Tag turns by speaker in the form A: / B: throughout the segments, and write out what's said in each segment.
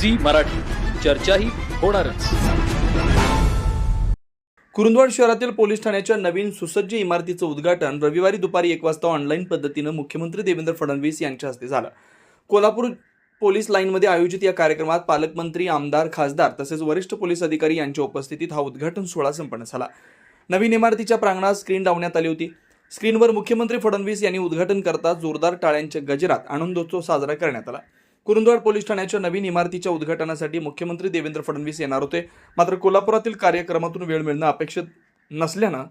A: Zee Marathi. चर्चाही होणारच.
B: कुरुंदवाड शहरातील पोलीस ठाण्याच्या नवीन सुसज्ज इमारतीचं उद्घाटन रविवारी दुपारी एक वाजता ऑनलाईन पद्धतीनं मुख्यमंत्री देवेंद्र फडणवीस यांच्या हस्ते झालं. कोल्हापूर पोलीस लाईनमध्ये आयोजित या कार्यक्रमात पालकमंत्री आमदार खासदार तसेच वरिष्ठ पोलीस अधिकारी यांच्या उपस्थितीत हा उद्घाटन सोहळा संपन्न झाला. नवीन इमारतीच्या प्रांगणात स्क्रीन लावण्यात आली होती. स्क्रीनवर मुख्यमंत्री फडणवीस यांनी उद्घाटन करता जोरदार टाळ्यांच्या गजरात आनंदोत्सव साजरा करण्यात आला. कुरुंदवाड पोलीस ठाण्याच्या नवीन इमारतीच्या उद्घाटनासाठी मुख्यमंत्री देवेंद्र फडणवीस येणार होते. मात्र कोल्हापुरातील कार्यक्रमातून वेळ मिळणं अपेक्षित नसल्यानं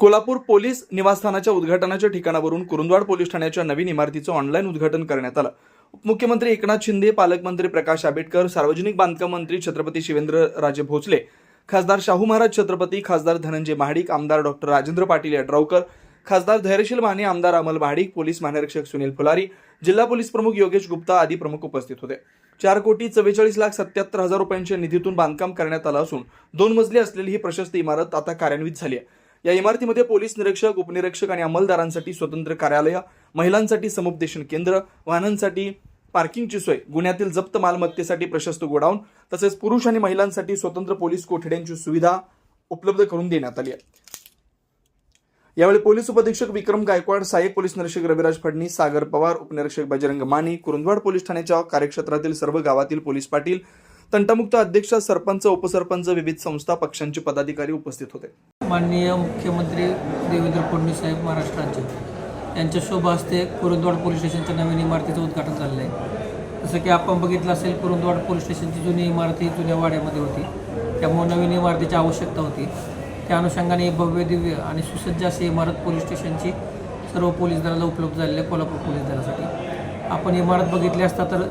B: कोल्हापूर पोलीस निवासस्थानाच्या उद्घाटनाच्या ठिकाणावरून कुरुंदवाड पोलीस ठाण्याच्या नवीन इमारतीचं ऑनलाईन उद्घाटन करण्यात आलं. उपमुख्यमंत्री एकनाथ शिंदे पालकमंत्री प्रकाश आंबेडकर सार्वजनिक बांधकाम मंत्री छत्रपती शिवेंद्र राजे भोसले खासदार शाहू महाराज छत्रपती खासदार धनंजय महाडिक आमदार डॉक्टर राजेंद्र पाटील यड्रावकर खासदार धैर्यशील माने आमदार अमल महाडिक पोलीस महानिरीक्षक सुनील फुलारी जिल्हा पोलीस प्रमुख योगेश गुप्ता आदी प्रमुख उपस्थित होते. चार कोटी चव्वेचाळीस लाख सत्याहत्तर हजार रुपयांच्या निधीतून बांधकाम करण्यात आलं असून दोन मजली असलेली ही प्रशस्त इमारत आता कार्यान्वित झाली आहे. या इमारतीमध्ये पोलीस निरीक्षक उपनिरीक्षक आणि अंमलदारांसाठी स्वतंत्र कार्यालय महिलांसाठी समुपदेशन केंद्र वाहनांसाठी पार्किंगची सोय गुन्ह्यातील जप्त मालमत्तेसाठी प्रशस्त गोडाऊन तसेच पुरुष आणि महिलांसाठी स्वतंत्र पोलीस कोठड्यांची सुविधा उपलब्ध करून देण्यात आली आहे. यावेळी पोलीस उपअधीक्षक विक्रम गायकवाड सहाय्यक पोलीस निरीक्षक रविराज फडणीस सागर पवार उपनिरीक्षक बजरंग मानी कुरुंदवाड पोलीस ठाण्याच्या कार्यक्षेत्रातील सर्व गावातील पोलीस पाटील तंटामुक्त अध्यक्ष सरपंच उपसरपंच विविध संस्था पक्षांचे पदाधिकारी उपस्थित होते.
C: माननीय मुख्यमंत्री देवेंद्र फडणवीस साहेब महाराष्ट्राचे. यांच्या शोभा हस्ते कुरुंदवाड पोलीस स्टेशनच्या नवीन इमारतीचं उद्घाटन झालेलं आहे. जसं की आपण बघितलं असेल कुरुंदवाड पोलीस स्टेशनची जुनी इमारत ही जुन्या वाड्यामध्ये होती. त्यामुळे नवीन इमारतीची आवश्यकता होती. त्या अनुषंगाने भव्य दिव्य आणि सुसज्ज असे इमारत पोलीस स्टेशनची सर्व पोलीस दलाला उपलब्ध झालेली आहे कोल्हापूर पोलीस दलासाठी. आपण इमारत बघितली असता तर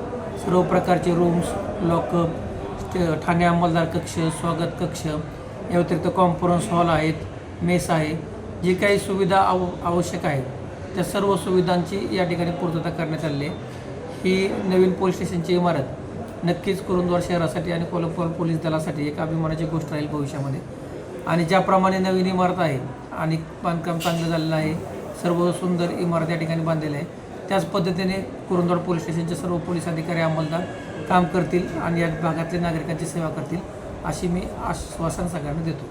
C: सर्व प्रकारचे रूम्स लॉकअप स्टे ठाणे अंमलदार कक्ष स्वागत कक्ष या व्यतिरिक्त कॉन्फरन्स हॉल आहेत मेस आहे. जी काही सुविधा आव आवश्यक आहेत त्या सर्व सुविधांची या ठिकाणी पूर्तता करण्यात आलेली आहे. ही नवीन पोलीस स्टेशनची इमारत नक्कीच कुरुंदवाड शहरासाठी आणि कोल्हापूर पोलीस दलासाठी एक अभिमानाची गोष्ट राहील भविष्यामध्ये. आणि ज्याप्रमाणे नवीन इमारत आहे आणि बांधकाम चांगलं झालेलं आहे सर्व सुंदर इमारत या ठिकाणी बांधलेलं आहे. त्याच पद्धतीने कुरुंदवाड पोलीस स्टेशनचे सर्व पोलीस अधिकारी अंमलदार काम करतील आणि या भागातल्या नागरिकांची सेवा करतील अशी मी आश्वासन सगळ्यांना देतो.